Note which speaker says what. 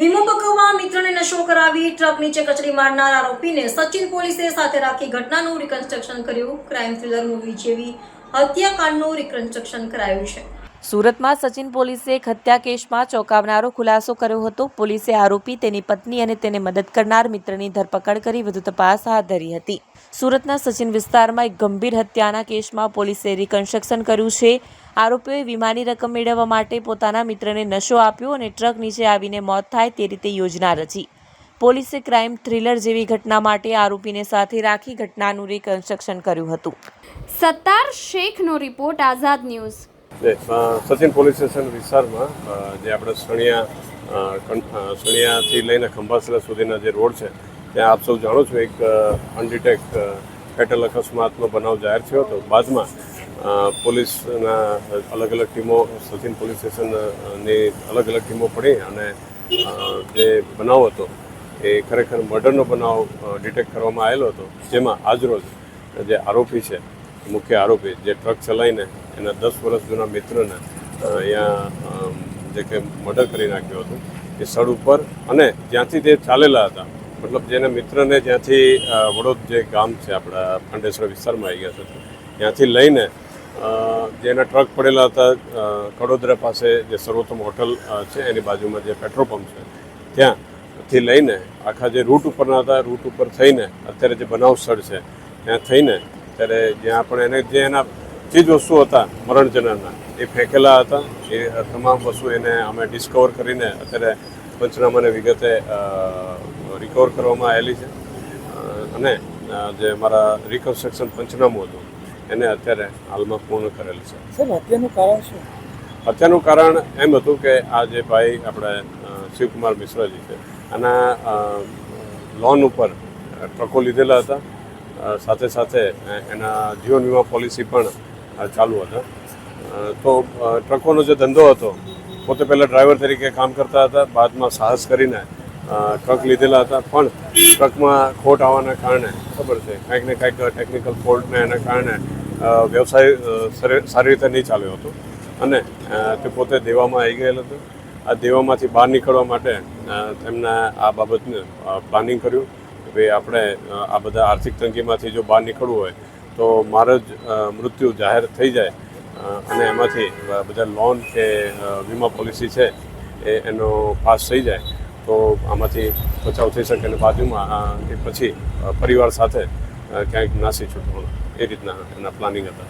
Speaker 1: વીમો પકવવા મિત્રને નશો કરાવી ટ્રક નીચે કચડી મારનાર આરોપીને સચિન પોલીસે સાથે રાખી ઘટનાનું રિકન્સ્ટ્રક્શન કર્યું. ક્રાઇમ થ્રિલર મૂવી જેવી હત્યાકાંડનું રિકન્સ્ટ્રક્શન કરાયું છે.
Speaker 2: સુરતમાં સચિન પોલીસે એક હત્યા કેસમાં ચોંકાવનારો ખુલાસો કર્યો હતો. પોલીસે આરોપી, તેની પત્ની અને તેને મદદ કરનાર મિત્રની ધરપકડ કરી વધુ તપાસ હાથ ધરી હતી. સુરતના સચિન વિસ્તારમાં એક ગંભીર હત્યાના કેસમાં પોલીસે રિકન્સ્ટ્રક્શન કર્યું છે. આરોપીઓએ વીમાની રકમ મેળવવા માટે પોતાના મિત્રને નશો આપ્યો અને ટ્રક નીચે આવીને મોત થાય તે રીતે યોજના રચી. પોલીસે ક્રાઇમ થ્રિલર જેવી ઘટના માટે આરોપીને સાથે રાખી ઘટનાનું રિકન્સ્ટ્રક્શન કર્યું હતું.
Speaker 3: Sattar શેખનો report Azad news.
Speaker 4: Sachin police station વિસ્તારમાં જે આપણે સણિયા સણિયાથી લઈને ખંભાસલા સુધીના જે રોડ છે, ત્યાં આપ સૌ જાણો છો, એક અનડિટેક કેટલ અકસ્માતનો બનાવ જાહેર થયો હતો. બાદમાં પોલીસના અલગ અલગ ટીમો, સચિન પોલીસ સ્ટેશનની અલગ અલગ ટીમો પડી અને જે બનાવ હતો, એ ખરેખર મર્ડરનો બનાવ ડિટેક્ટ કરવામાં આવેલો હતો. જેમાં આજરોજ જે આરોપી છે, મુખ્ય આરોપી જે ટ્રક ચલાવીને એના દસ વર્ષ જૂના મિત્રને અહીંયા જે કે મર્ડર કરી નાખ્યું હતું, એ સ્થળ ઉપર અને જ્યાંથી તે ચાલેલા હતા. મતલબ જેના મિત્રને જ્યાંથી વડોદ જે ગામ છે આપણા ખંડેશ્વર વિસ્તારમાં આવી ગયા છે, ત્યાંથી લઈને જેના ટ્રક પડેલા હતા કડોદરા પાસે જે સર્વોત્તમ હોટલ છે એની બાજુમાં જે પેટ્રોલ પંપ છે, ત્યાંથી લઈને આખા જે રૂટ ઉપરના હતા, રૂટ ઉપર થઈને અત્યારે જે બનાવ સ્થળ છે, ત્યાં થઈને, ત્યારે જ્યાં પણ એને જે એના ચીજ વસ્તુઓ હતા મરણજનના એ ફેંકેલા હતા. એ તમામ વસ્તુ એને અમે ડિસ્કવર કરીને અત્યારે પંચનામાને વિગતે રિકવર કરવામાં આવેલી છે. અને જે મારા રિકન્સ્ટ્રક્શન પંચનામું હતું એને અત્યારે હાલમાં પૂર્ણ કરેલ છે.
Speaker 5: સર હત્યાનું કારણ શું?
Speaker 4: હત્યાનું કારણ એમ હતું કે આ જે ભાઈ આપણે શિવકુમાર મિશ્રાજી છે આના લોન ઉપર ટ્રકો લીધેલા હતા. સાથે સાથે એના જીવન વીમા પોલિસી પણ ચાલુ હતા. તો ટ્રકોનો જે ધંધો હતો, પોતે પહેલાં ડ્રાઈવર તરીકે કામ કરતા હતા, બાદમાં સાહસ કરીને ટ્રક લીધેલા હતા. પણ ટ્રકમાં ખોટ આવવાના કારણે, ખબર છે, કાંઈક ને કાંઈક ટેકનિકલ ફોલ્ટને એના કારણે વ્યવસાય સારી રીતે નહીં ચાલ્યો હતો. અને તે પોતે દેવામાં આવી ગયેલ હતું. આ દેવામાંથી બહાર નીકળવા માટે તેમના આ બાબતને પ્લાનિંગ કર્યું કે ભાઈ આપણે આ બધા આર્થિક તંગીમાંથી જો બહાર નીકળવું હોય તો મારે જ મૃત્યુ જાહેર થઈ જાય. અને એમાંથી બધા લોન કે વીમા પોલિસી છે, એ એનો પાસ થઈ જાય. તો આમાંથી બચાવ થઈ શકે અને બાજુમાં એ પછી પરિવાર સાથે ક્યાંક નાસી છૂટવાનું. એ રીતના એના પ્લાનિંગ હતા.